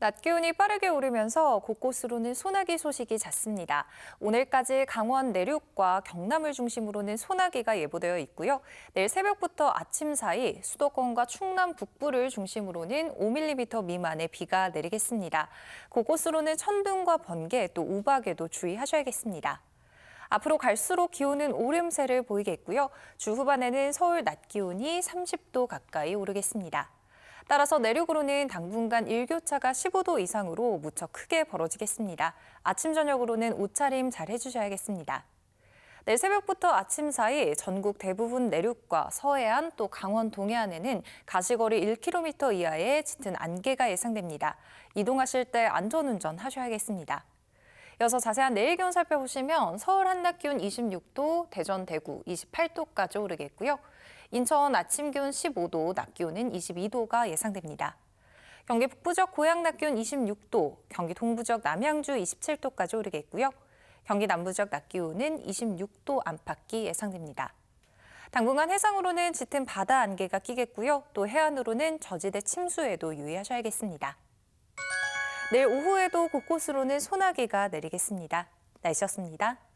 낮 기온이 빠르게 오르면서 곳곳으로는 소나기 소식이 잦습니다. 오늘까지 강원 내륙과 경남을 중심으로는 소나기가 예보되어 있고요. 내일 새벽부터 아침 사이 수도권과 충남 북부를 중심으로는 5mm 미만의 비가 내리겠습니다. 곳곳으로는 천둥과 번개 또 우박에도 주의하셔야겠습니다. 앞으로 갈수록 기온은 오름세를 보이겠고요. 주 후반에는 서울 낮 기온이 30도 가까이 오르겠습니다. 따라서 내륙으로는 당분간 일교차가 15도 이상으로 무척 크게 벌어지겠습니다. 아침 저녁으로는 옷차림 잘 해주셔야겠습니다. 내일 새벽부터 아침 사이 전국 대부분 내륙과 서해안 또 강원 동해안에는 가시거리 1km 이하의 짙은 안개가 예상됩니다. 이동하실 때 안전운전 하셔야겠습니다. 이어서 자세한 내일 기온 살펴보시면 서울 한낮 기온 26도, 대전, 대구 28도까지 오르겠고요. 인천 아침 기온 15도, 낮 기온은 22도가 예상됩니다. 경기 북부적 고양 낮 기온 26도, 경기 동부적 남양주 27도까지 오르겠고요. 경기 남부적 낮 기온은 26도 안팎이 예상됩니다. 당분간 해상으로는 짙은 바다 안개가 끼겠고요. 또 해안으로는 저지대 침수에도 유의하셔야겠습니다. 내일 오후에도 곳곳으로는 소나기가 내리겠습니다. 날씨였습니다.